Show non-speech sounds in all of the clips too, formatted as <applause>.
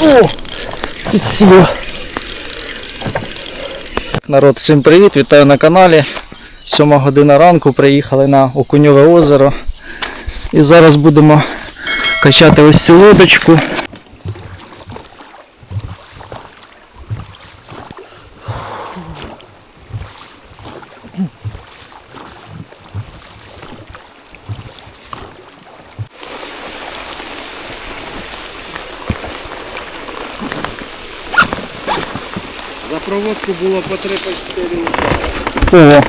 О, підсіло. Народ, всім привіт, вітаю на каналі. Сьома година ранку приїхали на Окуньове озеро. І зараз будемо качати ось цю лодочку. Проводку було по 3 по 4 упали. Ого.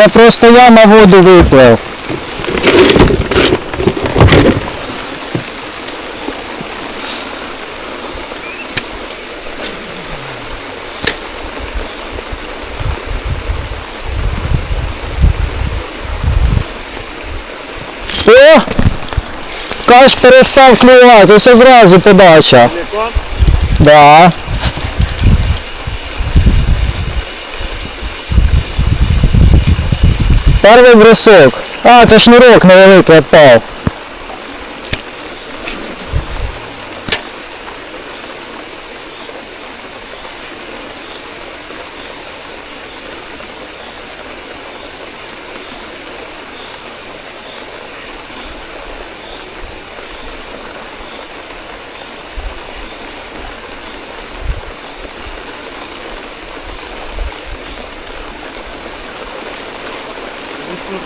Це просто я на воду виплив. О! Каш перестав клювати, ось зразу подача. Да. Перший бросок. А, це шнурок невеликий відпав.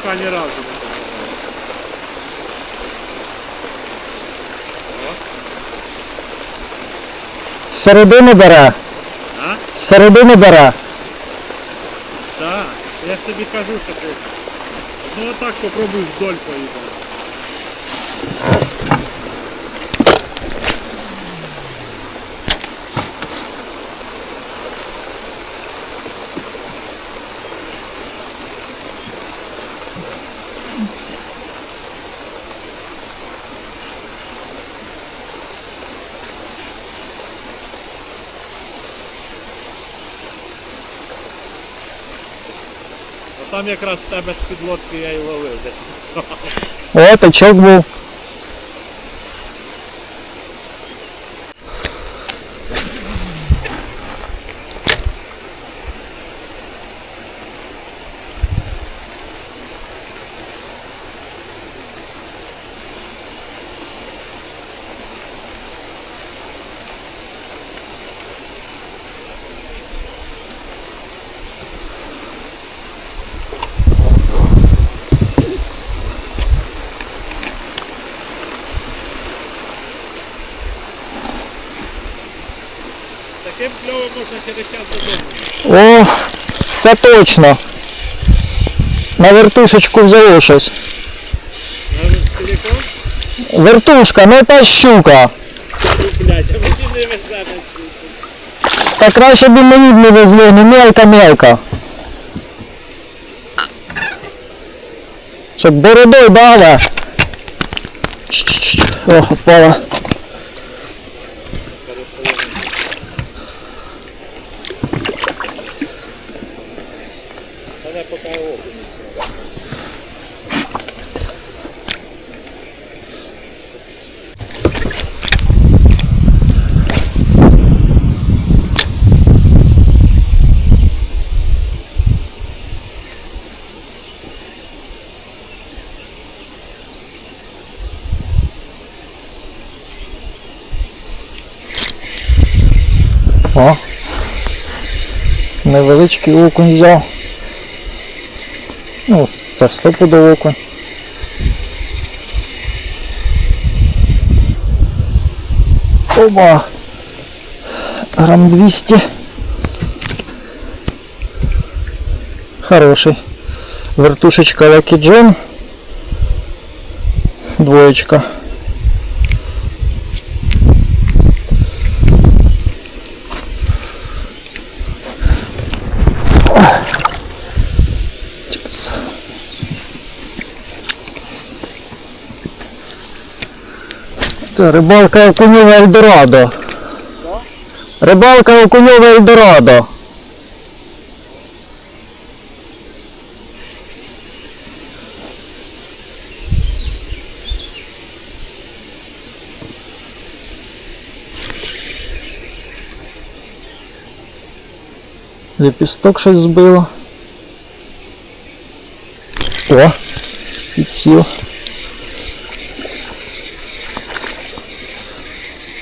Ну, ни разу. З середини бере. А? З середини бере. Так. Я ж тобі кажу, що ти. Ну отак попробуй вдоль поїхати. А там якраз в тебе з підлодки я і ловив, де ти став. О, точок був. Таким кльовим можна через час. О, це точно. На вертушечку взяло щось. Вертушка, ну та щука. Ну, везе. Та краще б мені б не везли, не мелка-мелка. Щоб бородою дала. Ох, впала. Мене поки окунь. О. Невеличкий окунь взяв. Ну, це стопудово окунь. Оба. Грам 200. Хороший. Вертушечка Lucky John. Двоечка. Це рибалка окуньова Ельдорадо. Рибалка окуньова Ельдорадо. Лепісток щось збило. О! Підсів.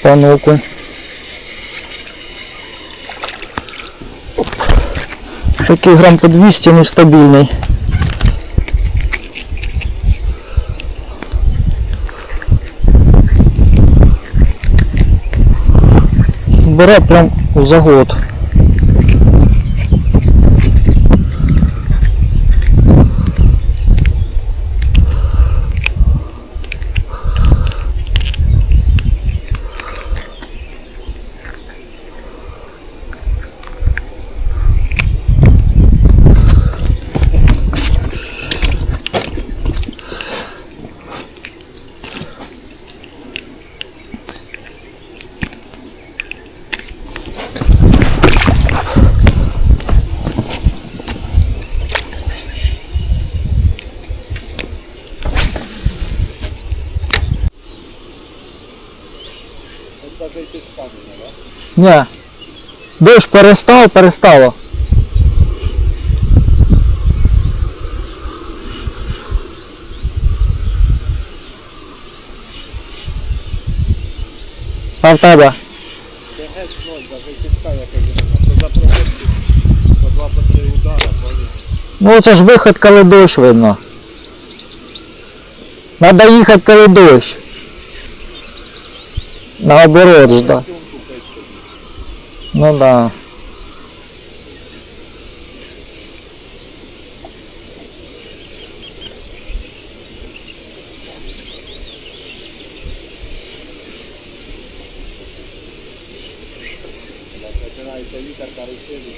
Пан окунь. Оп. Такий грам по 200 нестабільний. Бере прям у загод. Ні. Дощ перестав, перестало. А в тебе? Ну це ж виход, коли дощ видно. Надо їхати, коли дощ. Наоборот пить собі. Ну да. Як починається вітер, каруселі.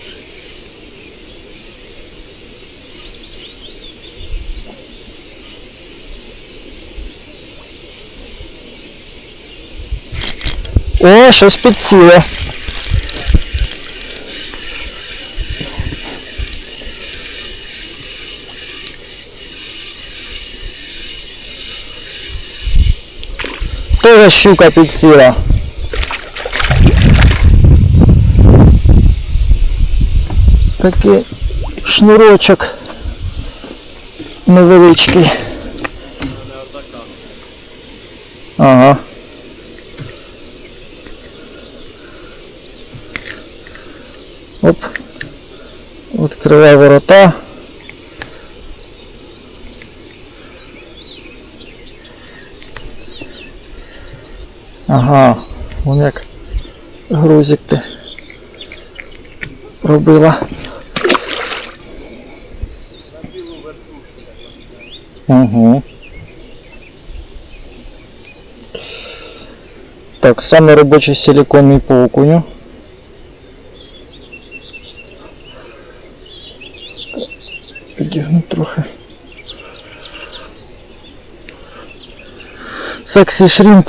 О, щось підсіло. Тоже щука підсіла. Такий шнурочок невеличкий. Не отака. Ага. Оп. Відкривай ворота. Ага, вон як грузик ти робила. Угу. Так, саме робочий силиконний по окуню. Підігну трохи. Сексі шрімп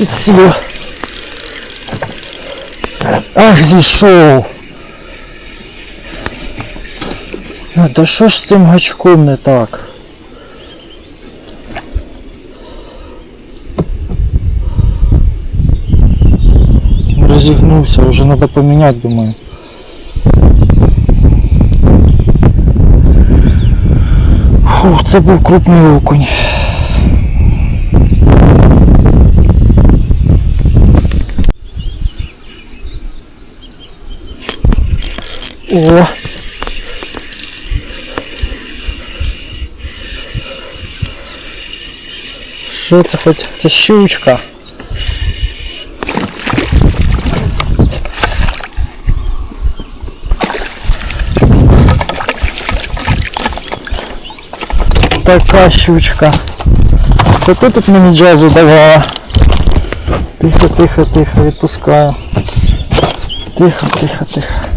О! Підсіло. Ах, зійшов. А, да що ж з цим гачком не так? Розігнувся, вже треба поміняти, думаю. Фух, це був крупний окунь. О! Що це хоч? Це щучка. Така щучка. Це ти тут мені джазу давала. Тихо, тихо, тихо, відпускаю. Тихо, тихо, тихо.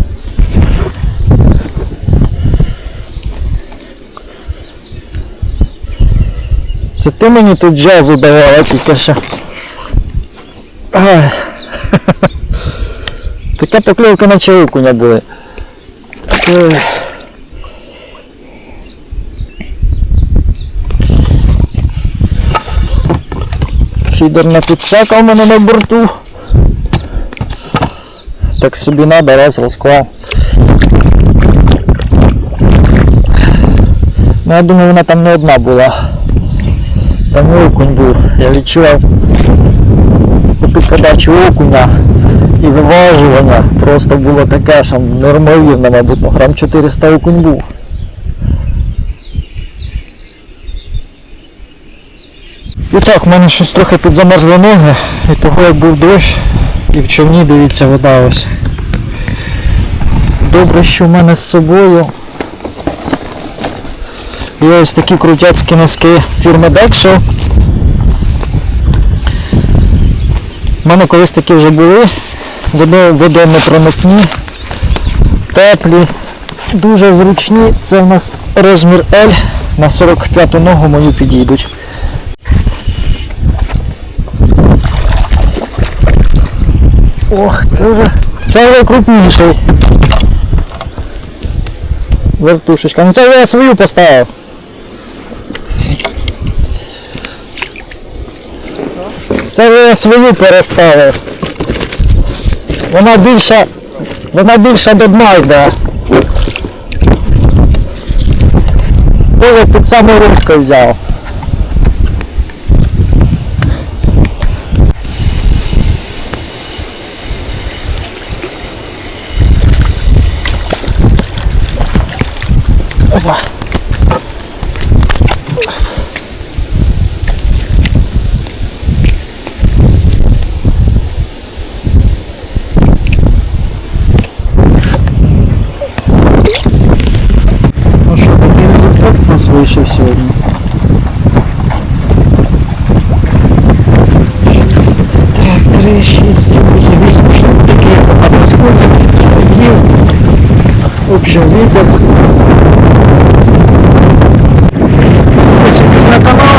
Це ти мені тут джазу давала тільки що. Ай. <laughs> Така покльовка наче окуня були. Ой. Фідерна підсака у мене на борту. Так собі надо, раз розклав. Ну, я думаю, вона там не одна була. Там окунь був. Я відчував поки подачу окуня і виважування просто було таке, що неймовірно, мабуть, ну, грам 400 окунь був. І так, в мене щось трохи підзамерзли ноги, і того як був дощ, і в човні, дивіться, вода ось. Добре, що в мене з собою є ось такі крутяцькі носки фірми Dexo. У мене колись такі вже були, водо- водонепроникні, теплі, дуже зручні. Це в нас розмір L, на 45 ногу мою підійдуть. Ох, це вже. Це вже крупніший. Вертушечка. Ну це вже я свою поставив. Це я свою переставив. Вона більша. Вона більша до дна йде. Боже, під саму ручку взяв. Опа. вышел сегодня. Тракторы ищется, независимо, что такие подходят, общим видом. Очень красноканал,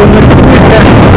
он накрыто.